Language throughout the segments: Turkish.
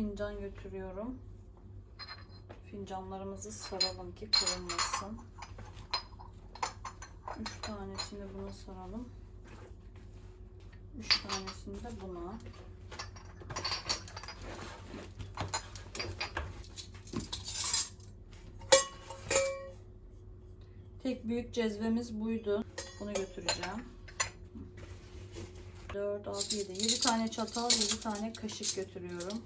fincan götürüyorum. Fincanlarımızı saralım ki kırılmasın. Üç tanesini buna saralım. Üç tanesini de buna. Tek büyük cezvemiz buydu. Bunu götüreceğim. 4, 6, 7. 7 tane çatal, 7 tane kaşık götürüyorum.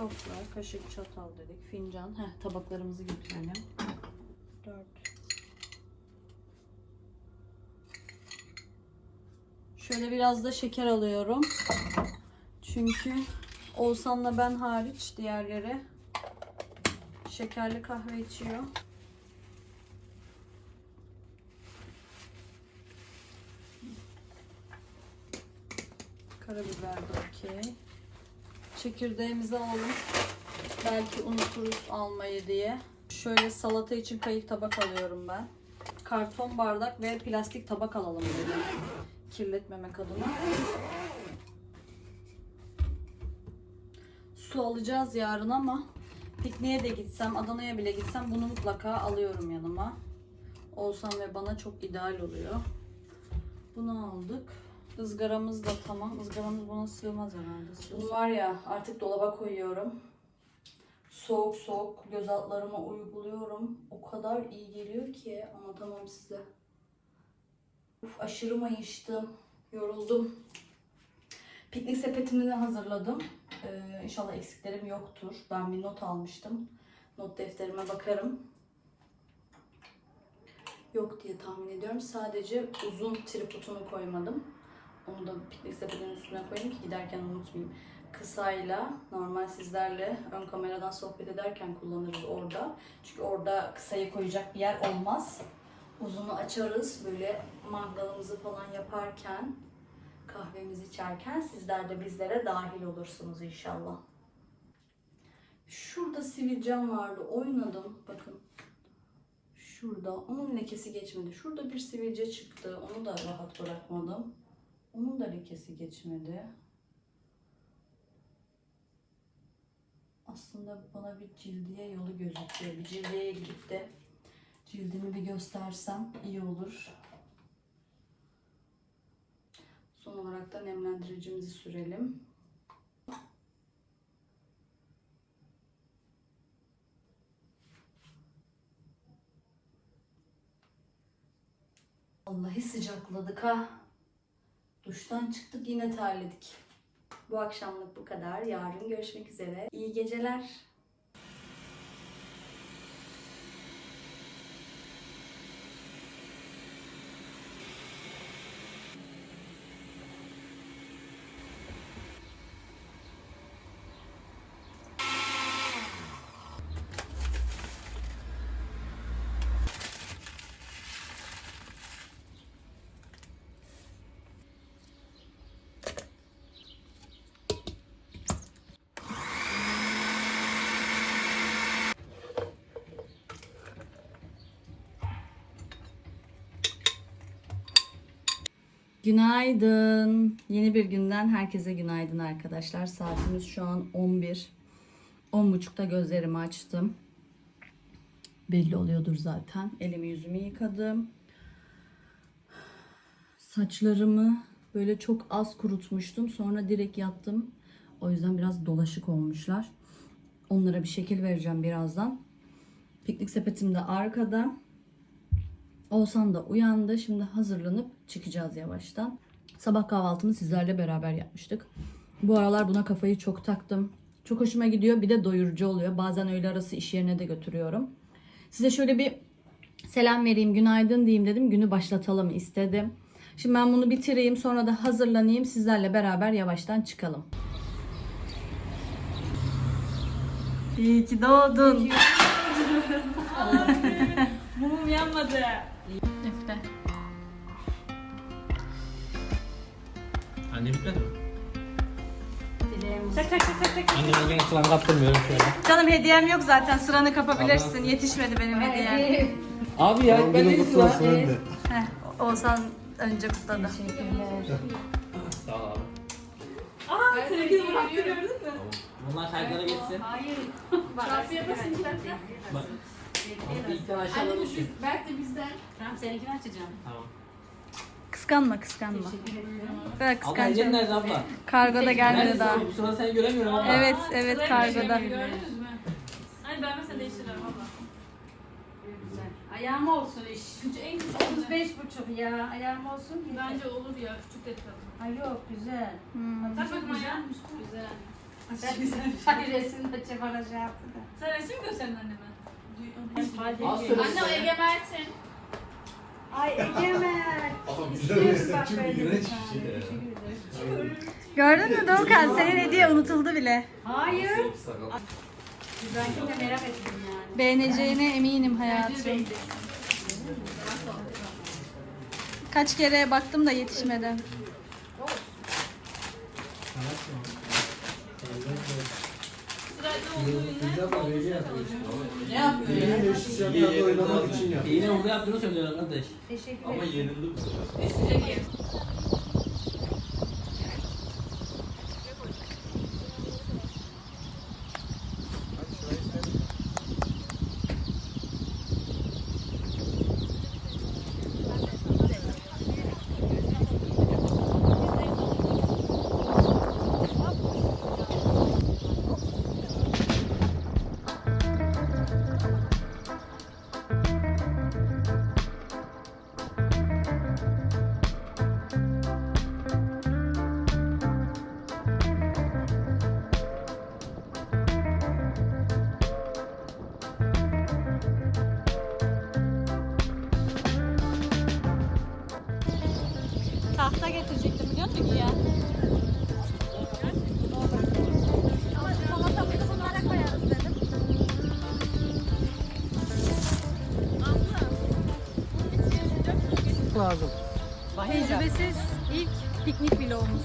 Sofra, kaşık, çatal dedik. Fincan. Heh, tabaklarımızı götürelim. 4. Şöyle biraz da şeker alıyorum. Çünkü Oğuzhan'la ben hariç diğerleri şekerli kahve içiyor. Karabiber de okey. Çekirdeğimizi alalım. Belki unuturuz almayı diye. Şöyle salata için kayık tabak alıyorum ben. Karton bardak ve plastik tabak alalım dedim. Kirletmemek adına. Su alacağız yarın ama pikniğe de gitsem, Adana'ya bile gitsem bunu mutlaka alıyorum yanıma. Olsam ve bana çok ideal oluyor. Bunu aldık. Izgaramız da tamam. Izgaramız buna sığmaz herhalde. Bunu var ya artık dolaba koyuyorum. Soğuk soğuk göz altlarıma uyguluyorum. O kadar iyi geliyor ki anlatamam size. Uf, aşırı mayıştım. Yoruldum. Piknik sepetimi de hazırladım. Ee, inşallah eksiklerim yoktur. Ben bir not almıştım. Not defterime bakarım. Yok diye tahmin ediyorum. Sadece uzun tripodunu koymadım. Onu da piknik sepetinin üstüne koyayım ki giderken unutmayayım. Kısayla normal sizlerle ön kameradan sohbet ederken kullanırız orada. Çünkü orada kısayı koyacak bir yer olmaz. Uzunu açarız böyle mangalımızı falan yaparken kahvemizi içerken sizler de bizlere dahil olursunuz inşallah. Şurada sivilcem vardı. Oynadım. Bakın. Şurada. Onun lekesi geçmedi. Şurada bir sivilce çıktı. Onu da rahat bırakmadım. Onun da lekesi geçmedi. Aslında bana bir cildiye yolu gözüküyor. Bir cildiyeye gidip de cildimi bir göstersem iyi olur. Son olarak da nemlendiricimizi sürelim. Vallahi sıcakladık ha. Duştan çıktık yine terledik. Bu akşamlık bu kadar. Yarın görüşmek üzere. İyi geceler. Günaydın. Yeni bir günden herkese günaydın arkadaşlar. Saatimiz şu an 11. 10.30'da gözlerimi açtım. Belli oluyordur zaten. Elimi yüzümü yıkadım. Saçlarımı böyle çok az kurutmuştum. Sonra direkt yattım. O yüzden biraz dolaşık olmuşlar. Onlara bir şekil vereceğim birazdan. Piknik sepetim de arkada. Oğuzhan da uyandı. Şimdi hazırlanıp çıkacağız yavaştan. Sabah kahvaltımı sizlerle beraber yapmıştık. Bu aralar buna kafayı çok taktım. Çok hoşuma gidiyor. Bir de doyurucu oluyor. Bazen öğle arası iş yerine de götürüyorum. Size şöyle bir selam vereyim, günaydın diyeyim dedim. Günü başlatalım istedim. Şimdi ben bunu bitireyim. Sonra da hazırlanayım. Sizlerle beraber yavaştan çıkalım. İyi ki doğdun. Mumum yanmadı. Üfle. Anne bitmedi mi? Dileğimiz. Tak tak tak tak tak. Anne ben gene sıram kaptırmıyorum şöyle. Canım hediyem yok zaten. Sıranı kapabilirsin. Tamam. Yetişmedi benim hediyem. Abi ya ben günün kutlu olsun anne. Heh, Oğuzhan önce kutladı. Sağ ol abi. Aa, sevgili Murat gördün mü? Bunlar kayıtlara geçsin. Hayır. Çarpıya basın bir dakika. Bak. Bir tane aşağıda düşün. Berk de bizden. Tamam seninkini açacağım. Tamam. Kıskanma kıskanma. Bırak Abla Ecem kıskanacağım. nerede abla? Kargo da gelmedi Neredesin daha. Bu sırada seni göremiyorum abla. Evet evet kargoda. Gördünüz mü? Hadi ben mesela değiştiririm abla. Ayağım olsun iş. Çünkü en küçük 35 buçuk ya. Ayağım olsun ki. Bence olur ya. Küçük de tutalım. Ay yok güzel. Hmm. Tak bakma ya. Güzel. Ben resim de çabana şey yaptı da. Sen resim mi gösterdin anneme? Anne o işte. Ege Mert'in. Ay Egemen. Güzel. Gördün mü Doğukan? Senin hediye unutuldu bile. Hayır. Ben de merak ettim yani. Beğeneceğine eminim hayatım. Kaç kere baktım da yetişmedi. Ne yapıyor ya? Yine onu yaptığını söylüyor kardeş. Teşekkür Ama ederim. yenildi bu sefer. Ege. Tahta Lazım. Tecrübesiz ilk piknik vlogumuz.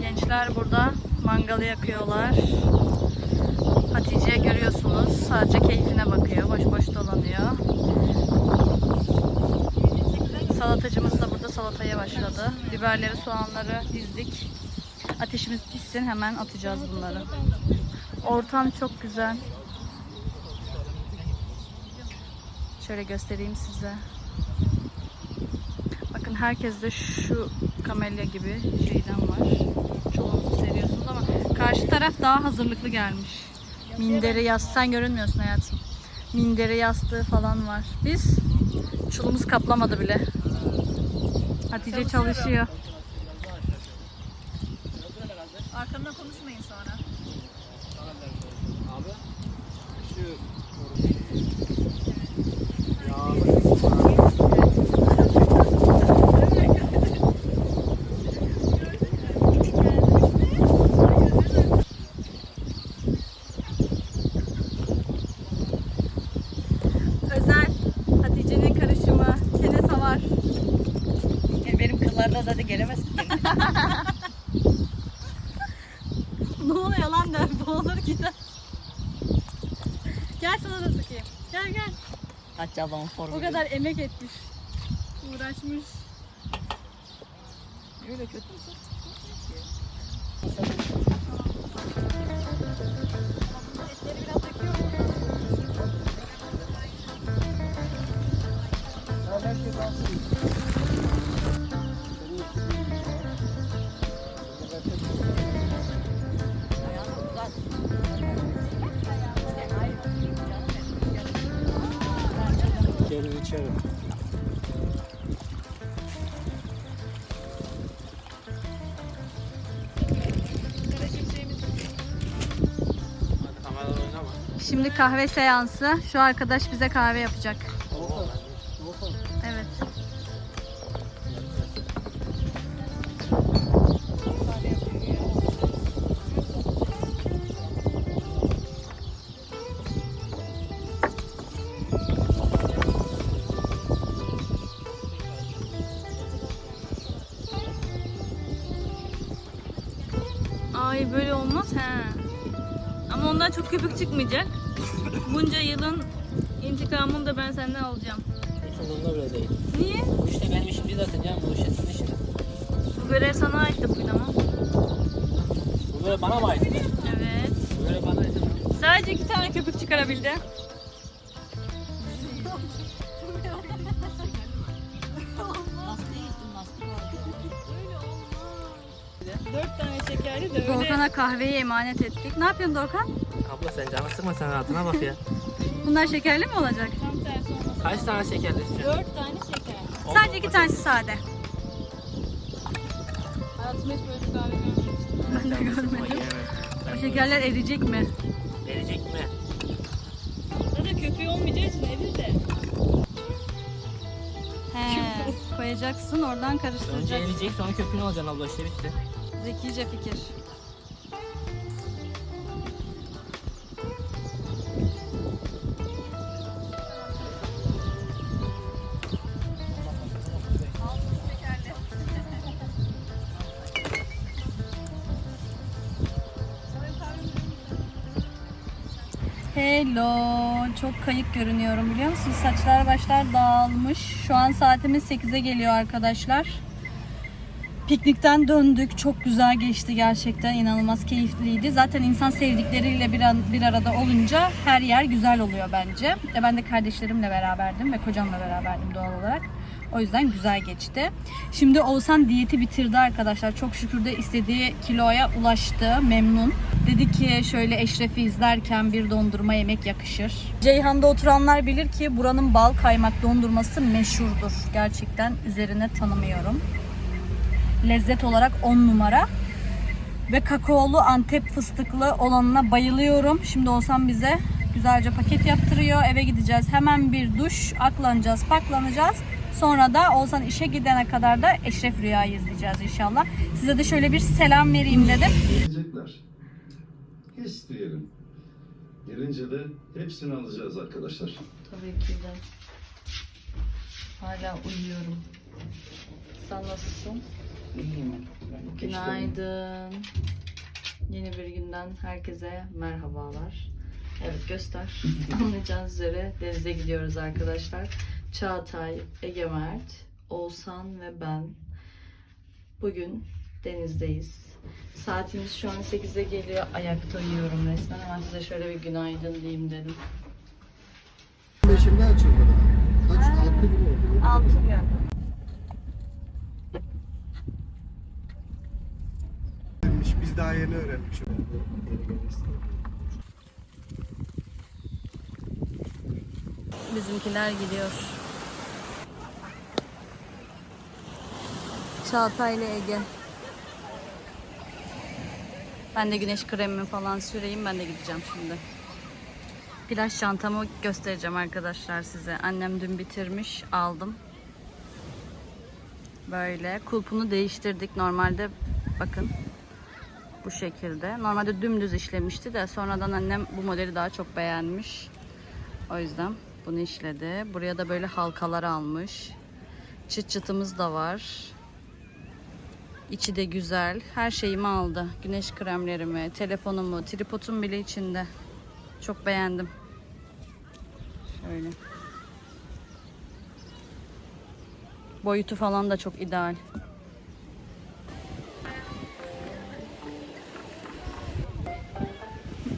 Gençler burada mangalı yakıyorlar. Hatice görüyorsunuz sadece keyfine bakıyor. Boş boş dolanıyor. Salatacımız salataya başladı. Biberleri, soğanları dizdik. Ateşimiz pişsin hemen atacağız bunları. Ortam çok güzel. Şöyle göstereyim size. Bakın herkes de şu kamelya gibi şeyden var. Çoğunuzu seviyorsunuz ama karşı taraf daha hazırlıklı gelmiş. Minderi yastığı sen görünmüyorsun hayatım. Minderi yastığı falan var. Biz çulumuz kaplamadı bile. Hatice çalışıyor. Arkamda konuşmayın sonra. Abi. Şu Kıllarına zaten gelemez ki. ne oluyor lan der boğulur gider. Gel sana da sıkayım. Gel gel. Kaç adam formu. O kadar emek etmiş. Uğraşmış. Öyle kötü müsün? Etleri biraz Şimdi kahve seansı. Şu arkadaş bize kahve yapacak. Evet. Ay böyle olmaz he. Ama ondan çok köpük çıkmayacak. Bunca yılın intikamını da ben senden alacağım. Hiç umurumda bile değil. Niye? Bu işte benim işim değil zaten canım. Bu işe sizin işiniz. Bu görev sana aitti bugün ama. Bu böyle bana mı ait? Evet. Bu böyle bana ait. Sadece iki tane köpük çıkarabildi. Dört tane şekerli de öyle. Dorkan'a kahveyi emanet ettik. Ne yapıyorsun Dorkan? Abla sen canı sıkma sen rahatına bak ya. Bunlar şekerli mi olacak? Tam tersi olması. Kaç tane şeker istiyorsun? Dört tane şeker. Sadece iki tanesi sade. Hayatımda hiç böyle bir kahve görmemiştim. Ben de görmedim. Bu şekerler eriyecek mi? Verecek mi? Zaten köpüğü olmayacağı için erir de. He, koyacaksın oradan Önce karıştıracaksın. eriyecek sonra köpüğünü alacaksın abla işte bitti. Zekice fikir. Hello. Çok kayık görünüyorum biliyor musun? Saçlar başlar dağılmış. Şu an saatimiz 8'e geliyor arkadaşlar. Piknikten döndük. Çok güzel geçti gerçekten. inanılmaz keyifliydi. Zaten insan sevdikleriyle bir, an- bir arada olunca her yer güzel oluyor bence. E ben de kardeşlerimle beraberdim ve kocamla beraberdim doğal olarak. O yüzden güzel geçti. Şimdi Oğuzhan diyeti bitirdi arkadaşlar. Çok şükür de istediği kiloya ulaştı. Memnun. Dedi ki şöyle Eşref'i izlerken bir dondurma yemek yakışır. Ceyhan'da oturanlar bilir ki buranın bal kaymak dondurması meşhurdur. Gerçekten üzerine tanımıyorum lezzet olarak 10 numara. Ve kakaolu Antep fıstıklı olanına bayılıyorum. Şimdi olsam bize güzelce paket yaptırıyor. Eve gideceğiz. Hemen bir duş, aklanacağız, paklanacağız. Sonra da Oğuzhan işe gidene kadar da Eşref Rüya'yı izleyeceğiz inşallah. Size de şöyle bir selam vereyim dedim. Gelecekler. İsteyelim. Gelince de hepsini alacağız arkadaşlar. Tabii ki de. Hala uyuyorum. Sen nasılsın? İyiyim. Günaydın. Yeni bir günden herkese merhabalar. Evet göster. Anlayacağınız üzere denize gidiyoruz arkadaşlar. Çağatay, Ege Mert, Oğuzhan ve ben bugün denizdeyiz. Saatimiz şu an 8'e geliyor. Ayakta uyuyorum resmen. Ama size şöyle bir günaydın diyeyim dedim. Beşimde açıldı daha. Kaç? Altı gün oldu. 6 gün. Biz daha yeni öğrenmişiz. Bizimkiler gidiyor. Çağatay ile Ege. Ben de güneş kremimi falan süreyim. Ben de gideceğim şimdi. Plaj çantamı göstereceğim arkadaşlar size. Annem dün bitirmiş. Aldım. Böyle. Kulpunu değiştirdik. Normalde bakın. Bu şekilde. Normalde dümdüz işlemişti de sonradan annem bu modeli daha çok beğenmiş. O yüzden bunu işledi. Buraya da böyle halkalar almış. Çıt çıtımız da var. İçi de güzel. Her şeyimi aldı. Güneş kremlerimi, telefonumu, tripodum bile içinde. Çok beğendim. Şöyle. Boyutu falan da çok ideal.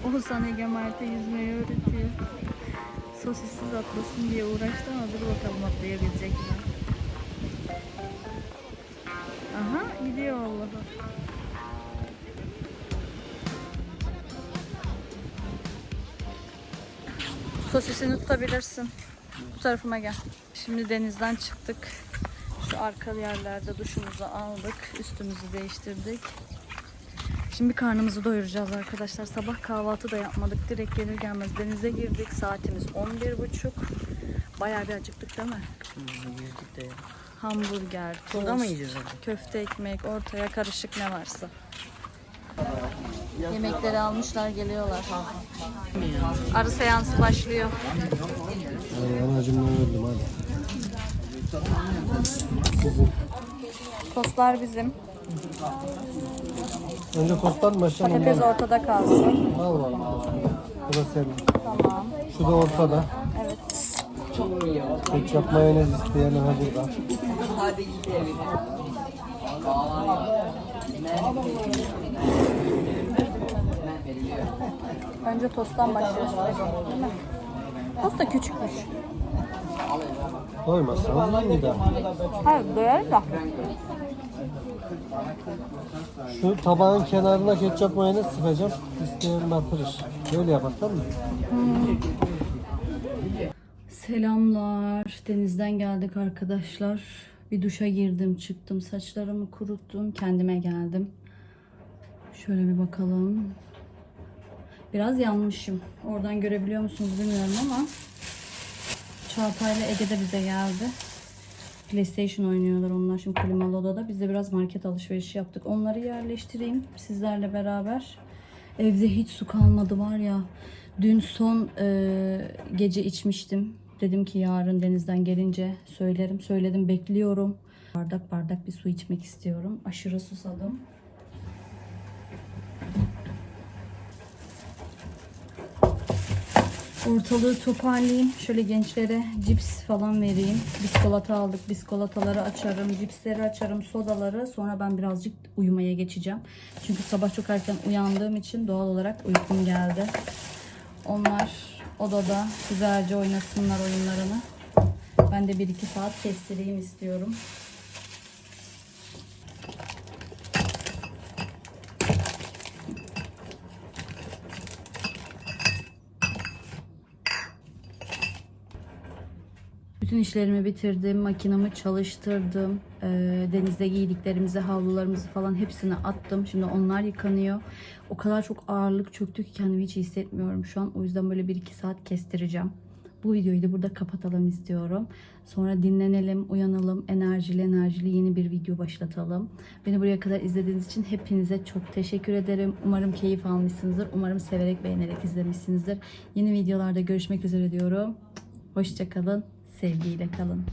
Oğuzhan Ege Mert'e yüzmeyi öğretiyor. Sosissiz atlasın diye uğraştı ama dur bakalım atlayabilecek mi? Aha gidiyor Allah'a. Sosisini tutabilirsin. Bu tarafıma gel. Şimdi denizden çıktık. Şu arka yerlerde duşumuzu aldık. Üstümüzü değiştirdik. Şimdi karnımızı doyuracağız arkadaşlar. Sabah kahvaltı da yapmadık. Direkt gelir gelmez denize girdik. Saatimiz 11.30. Bayağı bir acıktık değil mi? Yüzdük de. Hamburger, tost, Burada mı yiyeceğiz köfte ekmek, ortaya karışık ne varsa. Yemekleri almışlar geliyorlar. Arı seansı başlıyor. Anacımdan öldüm hadi. Tostlar bizim. Önce tosttan mı başlayalım? Patates mı? ortada kalsın. Al bakalım. Bu da senin. Tamam. Şu da ortada. Evet. Ketçap mayonez isteyen ha burada. Hadi gidelim. Önce tosttan başlıyoruz. Değil mi? Tost da küçükmüş. Doymazsanız bir daha. Hayır doyarım da. Şu tabağın kenarına ketçap mayonez sıkacağım. İsteyen batırır. Böyle yapak tamam mı? Selamlar. Denizden geldik arkadaşlar. Bir duşa girdim, çıktım. Saçlarımı kuruttum. Kendime geldim. Şöyle bir bakalım. Biraz yanmışım. Oradan görebiliyor musunuz bilmiyorum ama Çağatay ile Ege de bize geldi. PlayStation oynuyorlar onlar şimdi klimalı odada. Biz de biraz market alışverişi yaptık. Onları yerleştireyim sizlerle beraber. Evde hiç su kalmadı var ya. Dün son e, gece içmiştim. Dedim ki yarın denizden gelince söylerim. Söyledim bekliyorum. Bardak bardak bir su içmek istiyorum. Aşırı susadım. Ortalığı toparlayayım. Şöyle gençlere cips falan vereyim. Biskolata aldık. Biskolataları açarım. Cipsleri açarım. Sodaları. Sonra ben birazcık uyumaya geçeceğim. Çünkü sabah çok erken uyandığım için doğal olarak uykum geldi. Onlar odada güzelce oynasınlar oyunlarını. Ben de 1-2 saat kestireyim istiyorum. Bütün işlerimi bitirdim, makinamı çalıştırdım. Ee, denizde giydiklerimizi, havlularımızı falan hepsini attım. Şimdi onlar yıkanıyor. O kadar çok ağırlık çöktü ki kendimi hiç hissetmiyorum şu an. O yüzden böyle 1-2 saat kestireceğim. Bu videoyu da burada kapatalım istiyorum. Sonra dinlenelim, uyanalım, enerjili enerjili yeni bir video başlatalım. Beni buraya kadar izlediğiniz için hepinize çok teşekkür ederim. Umarım keyif almışsınızdır. Umarım severek, beğenerek izlemişsinizdir. Yeni videolarda görüşmek üzere diyorum. Hoşçakalın, sevgiyle kalın.